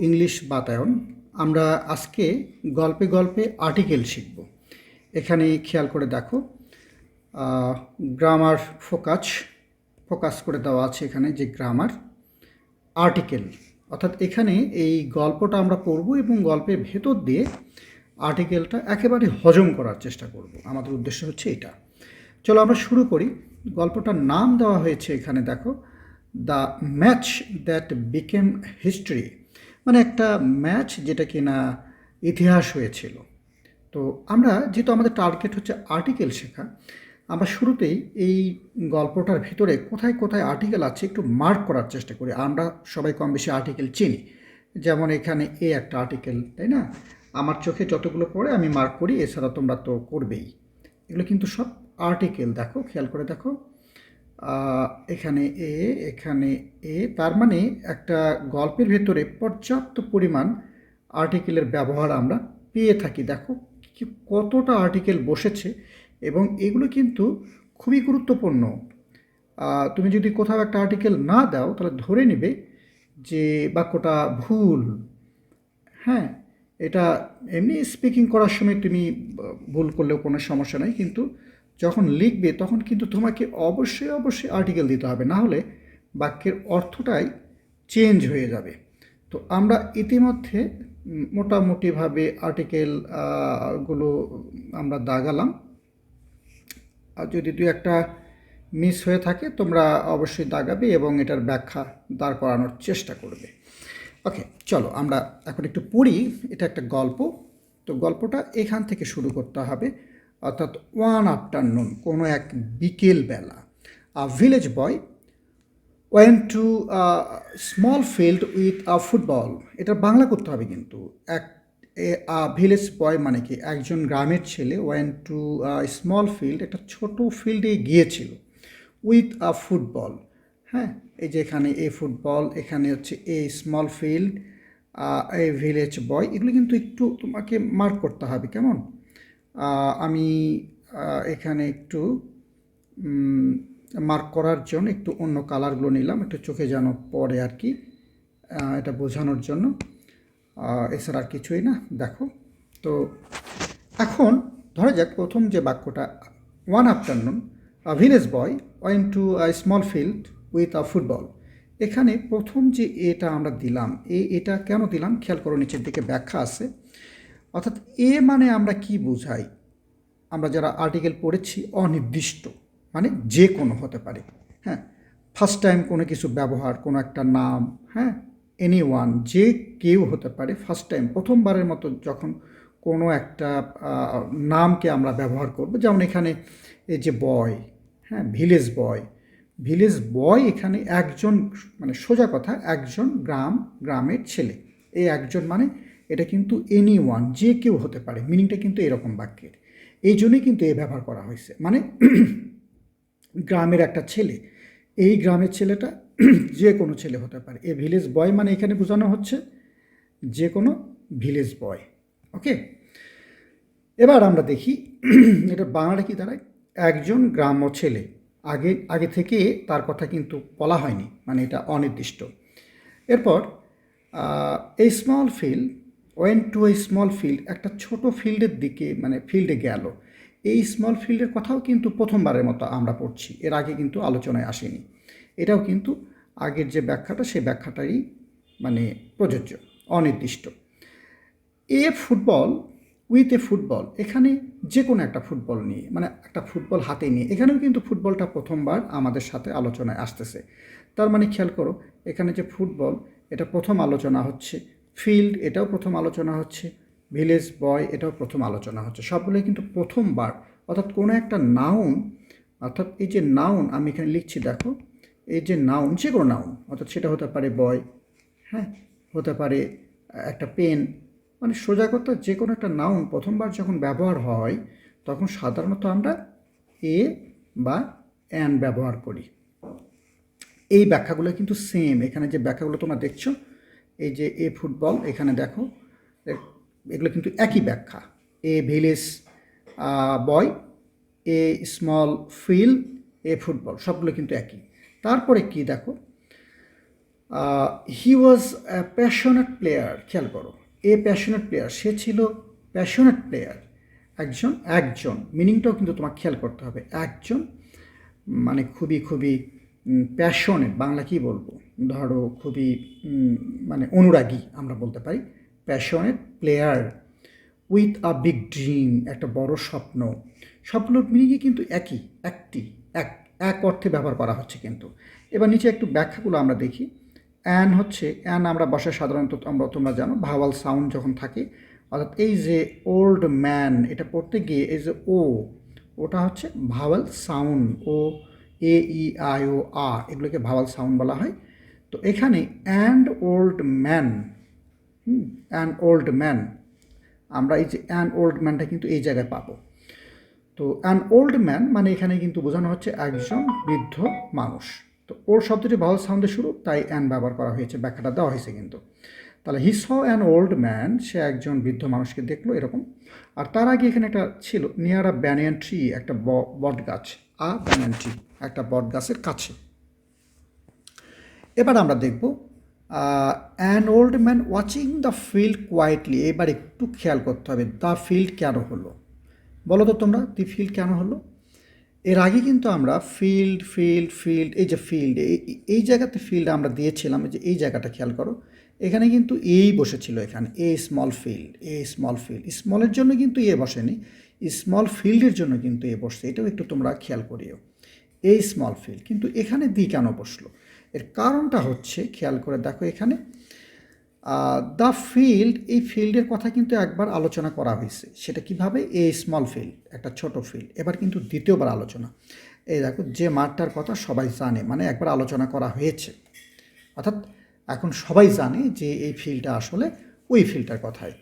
English বাতায়ন। আমরা আজকে গল্পে গল্পে আর্টিকেল শিখব। এখানে খেয়াল করে দেখো। গ্রামার ফোকাস ফোকাস করে দেওয়া আছে এখানে যে গ্রামার আর্টিকেল অর্থাৎ এখানে এই গল্পটা আমরা পড়ব এবং গল্পের ভেতর দিয়ে আর্টিকেলটা একেবারে হজম করার চেষ্টা করব। আমাদের উদ্দেশ্য হচ্ছে এটা। চলো আমরা শুরু করি। গল্পটার নাম দেওয়া হয়েছে এখানে দেখো। The match that became history মানে একটা ম্যাচ যেটা কিনা ইতিহাস হয়েছিল। তো আমরা যেহেতু আমাদের টার্গেট হচ্ছে আর্টিকেল শেখা, আমরা শুরুতেই এই গল্পটার ভিতরে কোথায় কোথায় আর্টিকেল আছে একটু মার্ক করার চেষ্টা করি। আমরা সবাই কম বেশি আর্টিকেল চিনি। যেমন এখানে এ একটা আর্টিকেল তাই না? আমার চোখে যতগুলো পড়ে আমি মার্ক করি, এছাড়া তোমরা তো করবেই। এগুলো কিন্তু সব আর্টিকেল দেখো, খেয়াল করে দেখো। এখানে এ এখানে এ, তার মানে একটা গল্পের ভেতরে পর্যাপ্ত পরিমাণ আর্টিকেলের ব্যবহার আমরা পেয়ে থাকি। দেখো কি কতটা আর্টিকেল বসেছে এবং এগুলো কিন্তু খুবই গুরুত্বপূর্ণ। তুমি যদি কোথাও একটা আর্টিকেল না দাও, তাহলে ধরে নেবে যে বাক্যটা ভুল। হ্যাঁ এটা এমনি স্পিকিং করার সময় তুমি ভুল করলেও কোনো সমস্যা নাই, কিন্তু যখন লিখবে, তখন কিন্তু তোমাকে অবশ্যই অবশ্যই আর্টিকেল দিতে হবে। না হলে বাক্যের অর্থটাই চেঞ্জ হয়ে যাবে। তো আমরা ইতিমধ্যে মোটামুটিভাবে আর্টিকেলগুলো আমরা দাগালাম। আর যদি দু একটা মিস হয়ে থাকে, তোমরা অবশ্যই দাগাবে এবং এটার ব্যাখ্যা দাঁড় করানোর চেষ্টা করবে। ওকে চলো আমরা এখন একটু পড়ি। এটা একটা গল্প। তো গল্পটা এখান থেকে শুরু করতে হবে। অর্থাৎ ওয়ান আফটারনুন কোনো এক বিকেল বেলা a village boy went to small field with a football এটা বাংলা করতে হবে কিন্তু। এক ভিলেজ বয় মানে কি? একজন গ্রামের ছেলে ওয়েন টু স্মল ফিল্ড একটা ছোট ফিল্ডে গিয়েছিল উইথ আ ফুটবল হ্যাঁ এই যে এখানে এ ফুটবল এখানে হচ্ছে a small field a village boy এগুলো কিন্তু একটু তোমাকে মার্ক করতে হবে, কেমন? আমি এখানে একটু মার্ক করার জন্য একটু অন্য কালারগুলো নিলাম, একটু চোখে যেন পড়ে আর কি এটা বোঝানোর জন্য। এছাড়া আর কিছুই না, দেখো। তো এখন ধরা যাক প্রথম যে বাক্যটা one afternoon village boy went to a small field with a football এখানে প্রথম যে এটা আমরা দিলাম, এ এটা কেন দিলাম? খেয়াল করো নিচের দিকে ব্যাখ্যা আছে। অর্থাৎ এ মানে আমরা কি বোঝাই? আমরা যারা আর্টিকেল পড়েছি, অনির্দিষ্ট। মানে যে কোনো হতে পারে হ্যাঁ? ফার্স্ট টাইম কোনো কিছু ব্যবহার, কোনো একটা নাম হ্যাঁ? এনি ওয়ান যে কেউ হতে পারে ফার্স্ট টাইম প্রথমবারের মতো যখন কোনো একটা নামকে আমরা ব্যবহার করব, যেমন এখানে এই যে বয় হ্যাঁ? ভিলেজ বয় ভিলেজ বয় এখানে একজন মানে সোজা কথা, একজন গ্রাম, গ্রামের ছেলে। এই একজন মানে এটা কিন্তু এনি ওয়ান যে কেউ হতে পারে মিনিংটা কিন্তু এরকম বাক্যের। এই জন্যই কিন্তু এ ব্যবহার করা হয়েছে। মানে গ্রামের একটা ছেলে। এই গ্রামের ছেলেটা যে কোনো ছেলে হতে পারে। এ ভিলেজ বয় মানে এখানে বোঝানো হচ্ছে যে কোনো ভিলেজ বয়। ওকে? এবার আমরা দেখি এটা বাংলাটা কি দাঁড়ায়? একজন গ্রাম্য ছেলে। আগে আগে থেকে তার কথা কিন্তু বলা হয়নি মানে এটা অনির্দিষ্ট। এরপর এই small field went to a small field একটা ছোট ফিল্ডের দিকে মানে ফিল্ডে গেল। এই স্মল ফিল্ডের কথাও কিন্তু প্রথমবারের মতো আমরা পড়ছি। এর আগে কিন্তু আলোচনায় আসেনি। এটাও কিন্তু আগের যে ব্যাখ্যাটা, সেই ব্যাখ্যাটাই মানে প্রযোজ্য, অনির্দিষ্ট। A football with a football এখানে যে কোনো একটা ফুটবল নিয়ে মানে একটা ফুটবল হাতে নিয়ে, এখানেও কিন্তু ফুটবলটা প্রথমবার আমাদের সাথে আলোচনায় আসতেছে। তার মানে খেয়াল করো, এখানে যে ফুটবল, এটা প্রথম আলোচনা হচ্ছে ফিল্ড এটাও প্রথম আলোচনা হচ্ছে ভিলেজ বয়, এটাও প্রথম আলোচনা হচ্ছে। সবগুলোই কিন্তু প্রথমবার। অর্থাৎ কোনো একটা নাউন অর্থাৎ এই যে নাউন আমি এখানে লিখছি, দেখো, এই যে নাউন যে কোনো নাউন অর্থাৎ সেটা হতে পারে বয় হ্যাঁ হতে পারে একটা পেন মানে সোজা কথা যে কোনো একটা নাউন প্রথমবার যখন ব্যবহার হয়, তখন সাধারণত আমরা এ বা অ্যান ব্যবহার করি। এই ব্যাখ্যাগুলো কিন্তু সেম এখানে যে ব্যাখ্যাগুলো তোমরা দেখছ, এই যে এ ফুটবল, এখানে দেখো এগুলো কিন্তু একই ব্যাখ্যা। A village boy a small field a football সবগুলো কিন্তু একই। তারপরে কি দেখো? হি ওয়াজ প্যাশনেট প্লেয়ার খেয়াল করো। এ প্যাশনেট প্লেয়ার সে ছিল প্যাশনেট প্লেয়ার একজন একজন মিনিংটাও কিন্তু তোমাকে খেয়াল করতে হবে। একজন মানে খুবই খুবই প্যাশনেট বাংলা কি বলব? ধরো খুবই মানে অনুরাগী আমরা বলতে পারি। Passionate player with a big dream একটা বড় স্বপ্ন। স্বপ্নর মিনিংই কিন্তু একই, একটি, এক এক অর্থে ব্যবহার করা হচ্ছে কিন্তু। এবার নিচে একটু ব্যাখ্যাগুলো আমরা দেখি। অ্যান হচ্ছে, অ্যান আমরা বসে সাধারণত আমরা তোমরা জানো, ভাওয়াল সাউন্ড যখন থাকে, অর্থাৎ এই যে ওল্ড ম্যান, এটা পড়তে গিয়ে এই যে ও, ওটা হচ্ছে vowel sound, O, A, E, I, O, আ, এগুলোকে ভাওয়াল সাউন্ড বলা হয়। তো এখানে an old man an old man আমরা এই যে অ্যান ওল্ড ম্যানটা কিন্তু এই জায়গায় পাবো। তো অ্যান ওল্ড ম্যান মানে এখানে কিন্তু বোঝানো হচ্ছে একজন বৃদ্ধ মানুষ। তো ওর শব্দটি ভাওয়াল সাউন্ডে শুরু, তাই অ্যান ব্যবহার করা হয়েছে, ব্যাখ্যাটা দেওয়া হয়েছে কিন্তু। তাহলে he saw an old man সে একজন বৃদ্ধ মানুষকে দেখল এরকম। আর তার আগে এখানে একটা ছিল নিয়ার আ ব্যানিয়ান ট্রি একটা বট গাছ আ ব্যানিয়ান ট্রি একটা বট গাছের কাছে। এবার আমরা দেখব an old man watching the field quietly এবার একটু খেয়াল করতে হবে দ্য ফিল্ড কেন হলো? বলো তো তোমরা দি ফিল্ড কেন হলো? এর আগে কিন্তু আমরা ফিল্ড ফিল্ড ফিল্ড এই যে ফিল্ড এই জায়গাতে ফিল্ড আমরা দিয়েছিলাম যে এই জায়গাটা খেয়াল করো, এখানে কিন্তু এই বসেছিল এখানে a small field a small field স্মলের জন্য কিন্তু এ বসেনি স্মল ফিল্ডের জন্য কিন্তু এ বসছে, এটাও একটু তোমরা খেয়াল করিও এই স্মল ফিল্ড কিন্তু এখানে দি কেন বসল? এর কারণটা হচ্ছে, খেয়াল করে দেখো এখানে দ্য ফিল্ড এই ফিল্ডের কথা কিন্তু একবার আলোচনা করা হয়েছে। সেটা কীভাবে? এ স্মল ফিল্ড একটা ছোট ফিল্ড এবার কিন্তু দ্বিতীয়বার আলোচনা। এই দেখো, যে মাঠটার কথা সবাই জানে মানে একবার আলোচনা করা হয়েছে। অর্থাৎ এখন সবাই জানে যে এই ফিল্ডটা আসলে ওই ফিল্ডটার কথাই।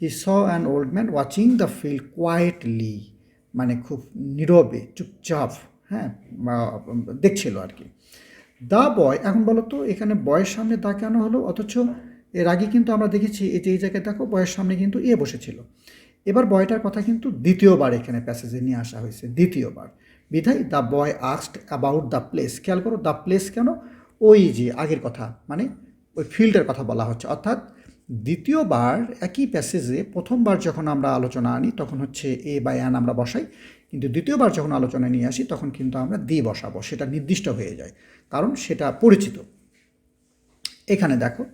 He saw an old man watching the field quietly মানে খুব নীরবে, চুপচাপ হ্যাঁ দেখছিল আর কি। দা বয়, এখন বলো তো, এখানে বয়ের সামনে দা কেন হলো? অথচ এর আগে কিন্তু আমরা দেখেছি এই যে এই জায়গায় দেখো, বয়ের সামনে কিন্তু এ বসেছিল। এবার বয়টার কথা কিন্তু দ্বিতীয়বার এখানে প্যাসেজে নিয়ে আসা হয়েছে, দ্বিতীয়বার। বিধাই the boy asked about the place খেয়াল করো দ্য প্লেস কেন? ওই যে আগের কথা মানে ওই ফিল্ডের কথা বলা হচ্ছে। অর্থাৎ দ্বিতীয়বার একই প্যাসেজে প্রথমবার যখন আমরা আলোচনা আনি, তখন হচ্ছে এ বা অ্যান আমরা বসাই। কিন্তু দ্বিতীয়বার যখন আলোচনা নিয়ে আসি, তখন কিন্তু আমরা দি বসাবো, সেটা নির্দিষ্ট হয়ে যায়, কারণ সেটা পরিচিত। এখানে দেখো,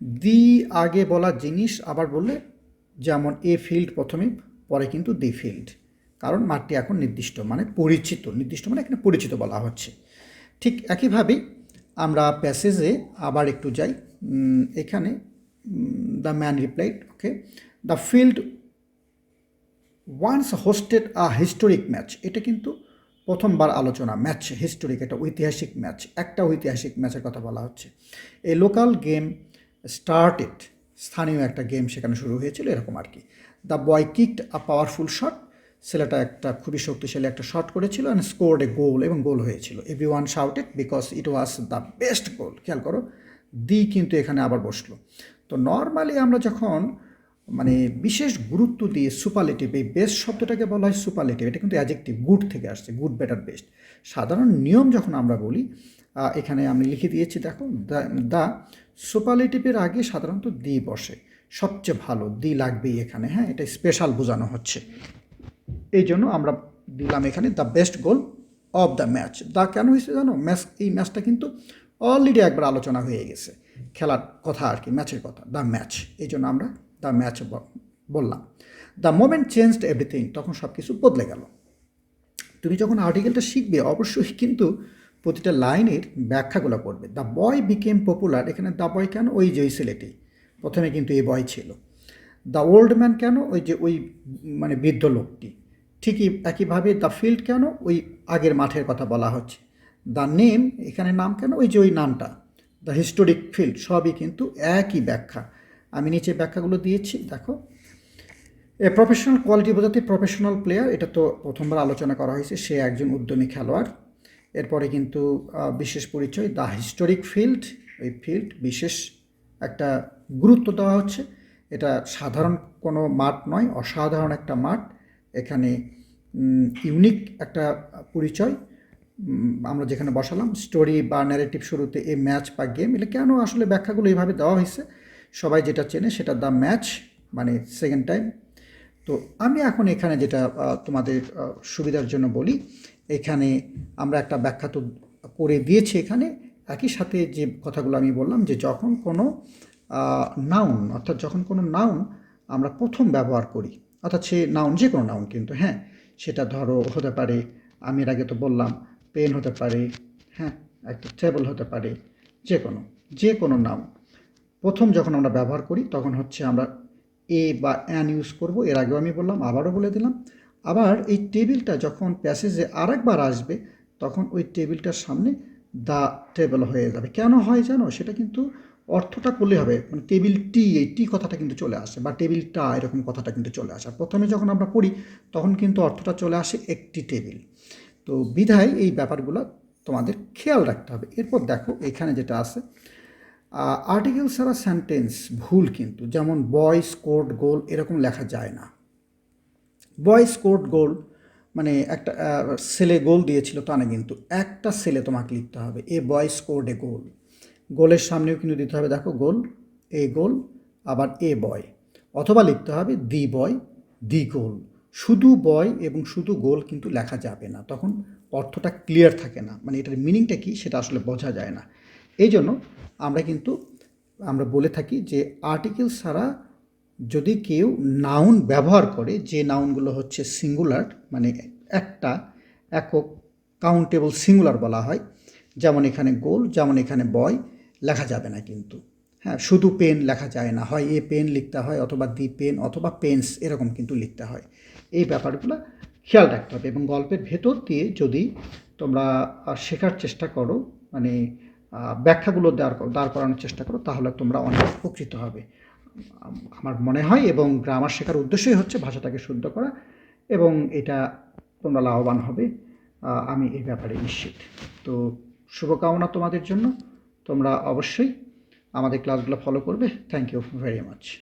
দি আগে বলা জিনিস, আবার বললে যেমন এ ফিল্ড প্রথমে, পরে কিন্তু দি ফিল্ড কারণ মাঠটি এখন নির্দিষ্ট মানে পরিচিত, নির্দিষ্ট মানে এখানে পরিচিত বলা হচ্ছে। ঠিক একইভাবেই আমরা প্যাসেজে আবার একটু যাই এখানে the man replied okay the field once hosted a historic match এটা কিন্তু প্রথমবার আলোচনা ম্যাচ হিস্টোরিক এটা ঐতিহাসিক ম্যাচ একটা ঐতিহাসিক ম্যাচের কথা বলা হচ্ছে। এই লোকাল গেম স্টার্টেড স্থানীয় একটা গেম সেখানে শুরু হয়েছিল, এরকম আর কি। The boy kicked a powerful shot ছেলেটা একটা খুবই শক্তিশালী একটা শট করেছিল অ্যান্ড স্কোর্ড এ গোল এবং গোল হয়েছিল। Everyone shouted because it was the best goal খেয়াল করো। দি কিন্তু এখানে আবার বসল। তো নর্মালি আমরা যখন মানে বিশেষ গুরুত্ব দিয়ে সুপারলেটিভ এই বেস্ট শব্দটাকে বলা হয় সুপারলেটিভ এটা কিন্তু অ্যাজেক্টিভ গুড থেকে আসছে গুড বেটার বেস্ট সাধারণ নিয়ম যখন আমরা বলি এখানে আমি লিখে দিয়েছি, দেখো দ্য সুপারলেটিভের আগে সাধারণত দি বসে, সবচেয়ে ভালো, দি লাগবেই এখানে হ্যাঁ এটা স্পেশাল বোঝানো হচ্ছে। এই জন্য আমরা দিলাম এখানে the best goal of the match the কেন হয়েছে জানো? ম্যাচ এই ম্যাচটা কিন্তু অলরেডি একবার আলোচনা হয়ে গেছে। খেলার কথা আর কি ম্যাচের কথা দ্য ম্যাচ এই জন্য আমরা দ্য ম্যাচ বললাম। দ্য মোমেন্ট চেঞ্জড এভরিথিং তখন সব কিছু বদলে গেল। তুমি যখন আর্টিকেলটা শিখবে, অবশ্যই কিন্তু প্রতিটা লাইনের ব্যাখ্যাগুলো পড়বে। দ্য বয় বিকেম পপুলার এখানে দ্য বয় কেন? ওই যে ওই ছেলেটি। প্রথমে কিন্তু এই বয় ছিল। দ্য ওল্ড ম্যান কেন? ওই যে ওই মানে বৃদ্ধ লোকটি। ঠিকই একইভাবে দ্য ফিল্ড কেন? ওই আগের মাঠের কথা বলা হচ্ছে। দ্য নেম এখানে নাম কেন? ওই যে ওই নামটা। দ্য হিস্টোরিক ফিল্ড সবই কিন্তু একই ব্যাখ্যা। আমি নিচে ব্যাখ্যাগুলো দিয়েছি, দেখো। এ প্রফেশনাল কোয়ালিটি বোঝাতে প্রফেশনাল প্লেয়ার এটা তো প্রথমবার আলোচনা করা হয়েছে, সে একজন উদ্যমী খেলোয়াড়। এরপরে কিন্তু বিশেষ পরিচয় দ্য হিস্টোরিক ফিল্ড এই ফিল্ড বিশেষ একটা গুরুত্ব দেওয়া হচ্ছে। এটা সাধারণ কোনো মাঠ নয়, অসাধারণ একটা মাঠ। এখানে ইউনিক একটা পরিচয়। আমরা যেখানে বসালাম স্টোরি বা ন্যারেটিভ শুরুতে এই ম্যাচ বা গেম এটা কেন আসলে ব্যাখ্যাগুলো এইভাবে দেওয়া হয়েছে? সবাই যেটা চেনে সেটা দ্য ম্যাচ মানে সেকেন্ড টাইম তো আমি এখন এখানে যেটা তোমাদের সুবিধার জন্য বলি, এখানে আমরা একটা ব্যাখ্যা তো করে দিয়েছি এখানে। একই সাথে যে কথাগুলো আমি বললাম যে যখন কোনো নাউন অর্থাৎ যখন কোনো নাউন আমরা প্রথম ব্যবহার করি, অর্থাৎ সে নাউন যে কোনো নাউন কিন্তু হ্যাঁ সেটা ধরো হতে পারে, আমি এর আগে তো বললাম পেন হতে পারে হ্যাঁ একটা টেবল হতে পারে, যে কোনো যে কোনো নাম প্রথম যখন আমরা ব্যবহার করি, তখন হচ্ছে আমরা এ বা অ্যান ইউজ করব। এর আগেও আমি বললাম, আবারও বলে দিলাম। আবার এই টেবিলটা যখন প্যাসেজে আরেকবার আসবে, তখন ওই টেবিলটার সামনে দ্য টেবিল হয়ে যাবে। কেন হয় জানো? সেটা কিন্তু অর্থটা করলে হবে। মানে টেবিল টি এই টি কথাটা কিন্তু চলে আসে, বা টেবিলটা এরকম কথাটা কিন্তু চলে আসে। প্রথমে যখন আমরা পড়ি, তখন কিন্তু অর্থটা চলে আসে একটি টেবিল। তো বিধায় এই ব্যাপারগুলো তোমাদের খেয়াল রাখতে হবে। এরপর দেখো এখানে যেটা আছে আর্টিকেল ছাড়া সেন্টেন্স ভুল কিন্তু, যেমন বয় স্কোর্ড গোল এরকম লেখা যায় না। বয় স্কোর্ড গোল মানে একটা ছেলে গোল দিয়েছিল তা না কিন্তু, একটা ছেলে তোমাকে লিখতে হবে, এ বয় স্কোর্ড এ গোল গোলের সামনেও কিন্তু দিতে হবে, দেখো গোল এ গোল আবার এ বয় অথবা লিখতে হবে দি বয় দি গোল শুধু বয় এবং শুধু গোল কিন্তু লেখা যাবে না। তখন অর্থটা ক্লিয়ার থাকে না। মানে এটার মিনিংটা কী সেটা আসলে বোঝা যায় না। এই জন্য আমরা কিন্তু, আমরা বলে থাকি যে আর্টিকেল ছাড়া যদি কেউ নাউন ব্যবহার করে, যে নাউনগুলো হচ্ছে সিঙ্গুলার মানে একটা একক কাউন্টেবল সিঙ্গুলার বলা হয়, যেমন এখানে গোল, যেমন এখানে বয়, লেখা যাবে না কিন্তু। হ্যাঁ শুধু পেন লেখা যায় না। হয় এ পেন লিখতে হয়, অথবা দি পেন অথবা পেন্স এরকম কিন্তু লিখতে হয়। এই ব্যাপারগুলো খেয়াল রাখতে হবে এবং গল্পের ভেতর দিয়ে যদি তোমরা শেখার চেষ্টা করো মানে ব্যাখ্যাগুলো দাঁড় দাঁড় করানোর চেষ্টা করো, তাহলে তোমরা অনেক উপকৃত হবে। আমার মনে হয় এবং গ্রামার শেখার উদ্দেশ্যই হচ্ছে ভাষাটাকে শুদ্ধ করা এবং এটা তোমরা লাভবান হবে। আমি এই ব্যাপারে নিশ্চিত। তো শুভকামনা তোমাদের জন্য। তোমরা অবশ্যই আমাদের ক্লাসগুলো ফলো করবে। Thank you very much